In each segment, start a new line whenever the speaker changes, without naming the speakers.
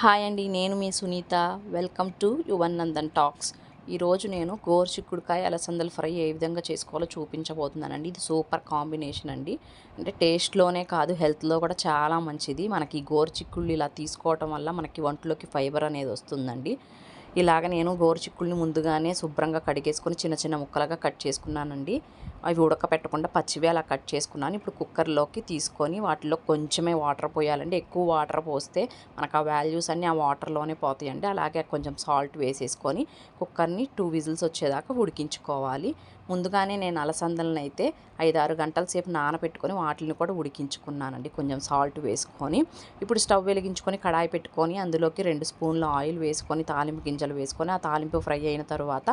Hi అండి నేను మీ Sunitha. Welcome to Yuvan Nandan talks ఈరోజు నేను గోరు చిక్కుడుకాయ అలసందల ఫ్రై ఏ విధంగా చేసుకోవాలో చూపించబోతున్నానండి. ఇది సూపర్ కాంబినేషన్ అండి. అంటే టేస్ట్లోనే కాదు హెల్త్లో కూడా చాలా మంచిది. మనకి గోరు చిక్కుళ్ళు ఇలా తీసుకోవటం వల్ల మనకి వంటలోకి ఫైబర్ అనేది వస్తుందండి. ఇలాగ నేను గోరు చిక్కుల్ని ముందుగానే శుభ్రంగా కడిగేసుకొని చిన్న చిన్న ముక్కలుగా కట్ చేసుకున్నానండి. అవి ఉడకపెట్టకుండా పచ్చివి అలా కట్ చేసుకున్నాను. ఇప్పుడు కుక్కర్లోకి తీసుకొని వాటిలో కొంచెమే వాటర్ పోయాలండి. ఎక్కువ వాటర్ పోస్తే మనకు ఆ వాల్యూస్ అన్నీ ఆ వాటర్లోనే పోతాయండి. అలాగే కొంచెం సాల్ట్ వేసేసుకొని కుక్కర్ని టూ విజిల్స్ వచ్చేదాకా ఉడికించుకోవాలి. ముందుగానే నేను అలసందలను అయితే ఐదారు గంటల సేపు నానబెట్టుకొని వాటిని కూడా ఉడికించుకున్నానండి. కొంచెం సాల్ట్ వేసుకొని ఇప్పుడు స్టవ్ వెలిగించుకొని కడాయి పెట్టుకొని అందులోకి రెండు స్పూన్ల ఆయిల్ వేసుకొని తాలింపు గింజలు వేసుకొని ఆ తాలింపు ఫ్రై అయిన తర్వాత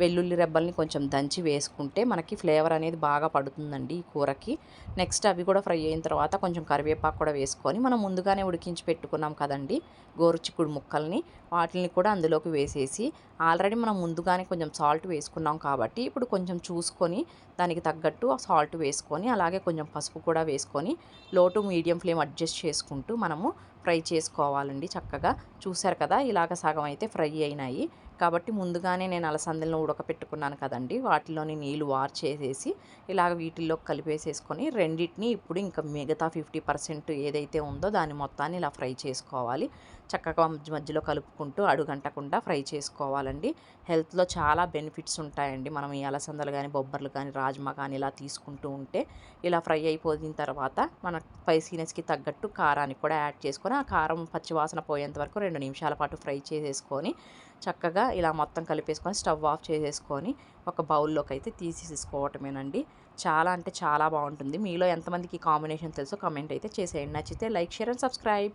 వెల్లుల్లి రెబ్బల్ని కొంచెం దంచి వేసుకుంటే మనకి ఫ్లేవర్ అనేది బాగా పడుతుందండి ఈ కూరకి. నెక్స్ట్ అవి కూడా ఫ్రై అయిన తర్వాత కొంచెం కరివేపాకు కూడా వేసుకొని మనం ముందుగానే ఉడికించి పెట్టుకున్నాం కదండి గోరుచిక్కుడు ముక్కల్ని. వాటిని కూడా అందులోకి వేసేసి ఆల్రెడీ మనం ముందుగానే కొంచెం సాల్ట్ వేసుకున్నాం కాబట్టి ఇప్పుడు కొంచెం చూసుకొని దానికి తగ్గట్టు సాల్ట్ వేసుకొని అలాగే కొంచెం పసుపు కూడా వేసుకొని లో టు మీడియం ఫ్లేమ్ అడ్జస్ట్ చేసుకుంటూ మనము ఫ్రై చేసుకోవాలండి చక్కగా. చూశారు కదా ఇలాగ సగం అయితే ఫ్రై అయినాయి. కాబట్టి ముందుగానే నేను అలసందలను ఉడకపెట్టుకున్నాను కదండి. వాటిలోని నీళ్ళు వార్ చేసేసి ఇలాగ వీటిల్లో కలిపేసేసుకొని రెండింటిని ఇప్పుడు ఇంకా మిగతా ఫిఫ్టీ పర్సెంట్ ఏదైతే ఉందో దాని మొత్తాన్ని ఇలా ఫ్రై చేసుకోవాలి. చక్కగా మధ్యలో కలుపుకుంటూ అడుగంటకుండా ఫ్రై చేసుకోవాలండి. హెల్త్లో చాలా బెనిఫిట్స్ ఉంటాయండి. మనం ఈ అలసందలు కానీ బొబ్బర్లు కానీ రాజ్మా కానీ ఇలా తీసుకుంటూ ఉంటే ఇలా ఫ్రై అయిపోయిన తర్వాత మన స్పైసీనెస్కి తగ్గట్టు కారాన్ని కూడా యాడ్ చేసుకొని ఆ కారం పచ్చివాసన పోయేంత వరకు రెండు నిమిషాల పాటు ఫ్రై చేసేసుకొని చక్కగా ఇలా మొత్తం కలిపేసుకొని స్టవ్ ఆఫ్ చేసేసుకొని ఒక బౌల్లోకి అయితే తీసేసుకోవటమేనండి. చాలా అంటే చాలా బాగుంటుంది. మీలో ఎంతమందికి కాంబినేషన్ తెలుసో కమెంట్ అయితే చేసేయండి. నచ్చితే లైక్ షేర్ అండ్ సబ్స్క్రైబ్.